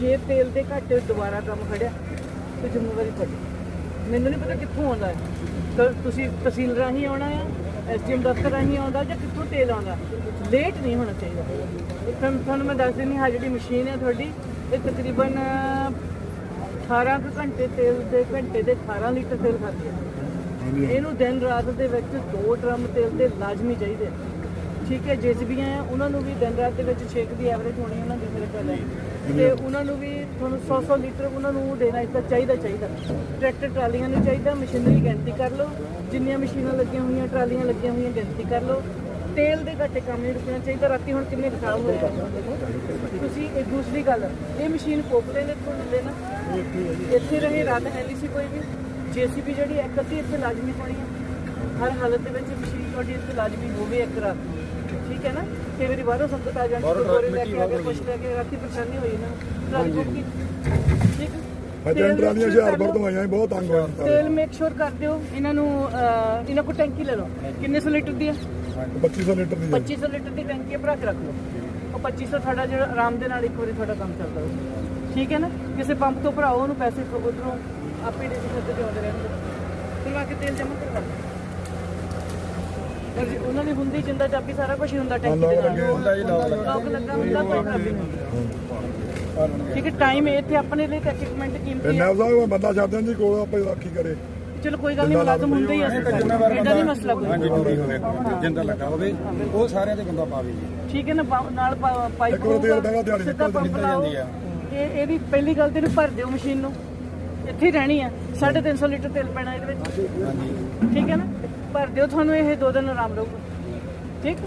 ਜੇ ਤੇਲ ਦੇ ਘਾਟੇ ਦੁਬਾਰਾ ਕੰਮ ਖੜਿਆ ਤੇ ਜ਼ਿੰਮੇਵਾਰੀ ਤੁਹਾਡੀ। ਮੈਨੂੰ ਨਹੀਂ ਪਤਾ ਕਿੱਥੋਂ ਆਉਂਦਾ ਹੈ। ਤਾਂ ਤੁਸੀਂ ਤਹਿਸੀਲ ਰਾਹੀਂ ਆਉਣਾ ਹੈ ਐਸਡੀਐਮ ਦਫ਼ਤਰ ਰਾਹੀਂ ਆਉਂਦਾ ਜਾਂ ਕਿੱਥੋਂ ਤੇਲ ਆਉਂਦਾ? ਲੇਟ ਨਹੀਂ ਹੋਣਾ ਚਾਹੀਦਾ। ਤੁਹਾਨੂੰ ਤੁਹਾਨੂੰ ਮੈਂ ਦੱਸ ਦਿੰਦੀ ਹਾਂ ਜਿਹੜੀ ਮਸ਼ੀਨ ਹੈ ਤੁਹਾਡੀ ਇਹ ਤਕਰੀਬਨ 18 ਕੁ ਘੰਟੇ ਤੇਲ ਦੇ ਘੰਟੇ ਦੇ 18 ਲੀਟਰ ਤੇਲ ਖਾਂਦੀ ਹੈ। ਇਹਨੂੰ ਦਿਨ ਰਾਤ ਦੇ ਵਿੱਚ ਦੋ ਡਰਮ ਤੇਲ ਦੇ ਲਾਜ਼ਮੀ ਚਾਹੀਦੇ ਆ। ਠੀਕ ਹੈ ਜੇਸੀਬੀਆਂ ਆ ਉਹਨਾਂ ਨੂੰ ਵੀ ਦਿਨ ਰਾਤ ਦੇ ਵਿੱਚ ਛੇਕ ਦੀ ਐਵਰੇਜ ਹੋਣੀ ਉਹਨਾਂ ਦੀ ਮੇਰੇ ਕੋਲ ਹੈ ਤੇ ਉਹਨਾਂ ਨੂੰ ਵੀ ਤੁਹਾਨੂੰ 100 100 ਲੀਟਰ ਉਹਨਾਂ ਨੂੰ ਦੇਣਾ ਇਸ ਦਾ ਚਾਹੀਦਾ ਚਾਹੀਦਾ। ਟਰੈਕਟਰ ਟਰਾਲੀਆਂ ਨੂੰ ਚਾਹੀਦਾ, ਮਸ਼ੀਨਰੀ ਗਿਣਤੀ ਕਰ ਲਓ। ਜਿੰਨੀਆਂ ਮਸ਼ੀਨਾਂ ਲੱਗੀਆਂ ਹੋਈਆਂ, ਟਰਾਲੀਆਂ ਲੱਗੀਆਂ ਹੋਈਆਂ ਗਿਣਤੀ ਕਰ ਲਓ। ਤੇਲ ਦੇ ਘੱਟੇ ਕੰਮ ਨਹੀਂ ਰੁਕਣਾ ਚਾਹੀਦਾ, ਰਾਤੀ ਹੁਣ ਕਿੰਨੇ ਖਰਾਬ ਹੋਏ ਆ। ਤੁਸੀਂ ਇਹ ਦੂਸਰੀ ਗੱਲ, ਇਹ ਮਸ਼ੀਨ ਕੋਪਲੇ ਦੇ ਤੋਂ ਮਿਲੇ ਨਾ, ਇੱਥੇ ਰਹੇ ਰਾਤ ਹੈ ਨਹੀਂ ਸੀ ਕੋਈ ਵੀ। ਜੀਸੀਬੀ ਜਿਹੜੀ ਇੱਕ ਅੱਧੀ ਇੱਥੇ ਲਾਜ਼ਮੀ ਹੋਣੀ ਹੈ। ਹਰ ਹਾਲਤ ਦੇ ਵਿੱਚ ਮਸ਼ੀਨ ਤੁਹਾਡੀ ਇੱਥੇ ਲਾਜ਼ਮੀ ਹੋਵੇ ਇੱਕ ਰਾਤ। ਠੀਕ ਹੈ ਨਾ? ਕਈ ਵਾਰੀ ਬਾਹਰੋਂ ਸੰਗਤ ਆ ਜਾਂਦੀ ਹੈ ਗੋਰੇ ਲੈ ਕੇ ਆ ਕੇ ਕੁਛ ਲੈ ਕੇ ਰਾਤੀ ਪਰੇਸ਼ਾਨੀ ਹੋਈ ਨਾ। ਟਰਾਲੀ ਬੁੱਕ ਕੀਤੀ ਠੀਕ ਹੈ? ਅਜੇ ਟਰਾਲੀਆਂ ਹੁਸ਼ਿਆਰਪੁਰ ਤੋਂ ਆਈਆਂ ਸੀ, ਬਹੁਤ ਤੰਗ ਹੋਇਆ ਤੇਲ ਮੇਕ ਸ਼ੋਰ ਕਰ ਦਿਓ। ਇਹਨਾਂ ਨੂੰ ਇਹਨਾਂ ਕੋਲ ਟੈਂਕੀ ਲੈ ਲਓ। ਕਿੰਨੇ ਸੌ ਲੀਟਰ ਦੀ ਹੈ? 2500 ਲੀਟਰ ਦੀ ਹੈ। 2500 ਲੀਟਰ ਦੀ ਟੈਂਕੀ ਭਰਾ ਕੇ ਰੱਖ ਲਓ। ਉਹ 2500 ਤੁਹਾਡਾ ਜਿਹੜਾ ਆਰਾਮ ਦੇ ਨਾਲ ਇੱਕ ਵਾਰੀ ਤੁਹਾਡਾ ਕੰਮ ਚੱਲਦਾ ਰਹੂ ਠੀਕ ਹੈ ਨਾ? ਕਿਸੇ ਪੰਪ ਤੋਂ ਭਰਾਓ ਉਹਨੂੰ ਪੈਸੇ ਉਧਰੋਂ ਆਪੇ ਡੀਸੀ ਖਾਤੇ ਤੇ ਆਉਂਦੇ ਰਹਿਣਗੇ। ਕੇ ਤੇਲ ਜਮ੍ਹਾਂ ਕਰਵਾ ਲਓ ਉਹਨਾਂ ਦੀ ਹੁੰਦੀ ਜਿੰਦਾ ਚਾਬੀ ਸਾਰਾ ਕੁਝ ਹੁੰਦਾ ਟੈਂਕੀ ਦੇ ਨਾਲ। ਹੁੰਦਾ ਜੀ, lock ਲੱਗਾ। ਲੋਕ ਲੱਗਾ ਹੁੰਦਾ ਕੋਈ ਖਰਾਬੀ ਨਹੀਂ ਹੁੰਦੀ। ਠੀਕ ਹੈ ਟਾਈਮ ਇੱਥੇ ਆਪਣੇ ਲਈ ਤਾਂ ਇੱਕ ਮਿੰਟ ਤੇ ਕੀਮਤੀ ਹੈ। ਨੈਬ ਸਾਹਿਬ ਬੰਦਾ ਛੱਡ ਦੇਣ ਜੀ ਕੋਲ ਆਪੇ ਰਾਖੀ ਕਰੇ। ਚਲੋ ਕੋਈ ਗੱਲ ਨਹੀਂ ਮੁਲਾਜ਼ਮ ਹੁੰਦੇ ਹੀ ਆ। ਜ਼ਿੰਮੇਵਾਰ ਐਡਾ ਨਹੀਂ ਮਸਲਾ ਕੋਈ। ਹਾਂਜੀ ਡਿਊਟੀ ਹੋਵੇ ਜਿੰਦਾ ਲੱਗਾ ਹੋਵੇ ਉਹ ਸਾਰਿਆਂ ਤੇ ਬੰਦਾ ਪਾਵੇ ਜੀ। ਠੀਕ ਹੈ ਨਾ ਪਾ- ਨਾਲ ਪਾ- ਪਾਈਪ ਇੱਕ ਵਾਰ ਤੇਲ ਬਹਿਗਾ ਦਿਹਾੜੀ ਸਿੱਧਾ ਨਿਕਲ ਪੰਪ ਨਿਕਲ ਲਾਓ। ਜਾਂਦੀ ਆ। ਇਹ ਇਹਦੀ ਪਹਿਲੀ ਗੱਲ ਤੇ ਇਹਨੂੰ ਭਰ ਦਿਓ ਮਸ਼ੀਨ ਨੂੰ। ਇੱਥੇ ਰਹਿਣੀ ਆ 350 ਲੀਟਰ ਤੇਲ ਪੈਣਾ ਇਹਦੇ ਵਿੱਚ। ਹਾਂਜੀ। ਠੀਕ ਹੈ ਨਾ? ਭਰ ਦਿਓ ਤੁਹਾਨੂੰ ਇਹ ਦੋ ਦਿਨ ਆਰਾਮ ਰਹੂਗਾ। ਠੀਕ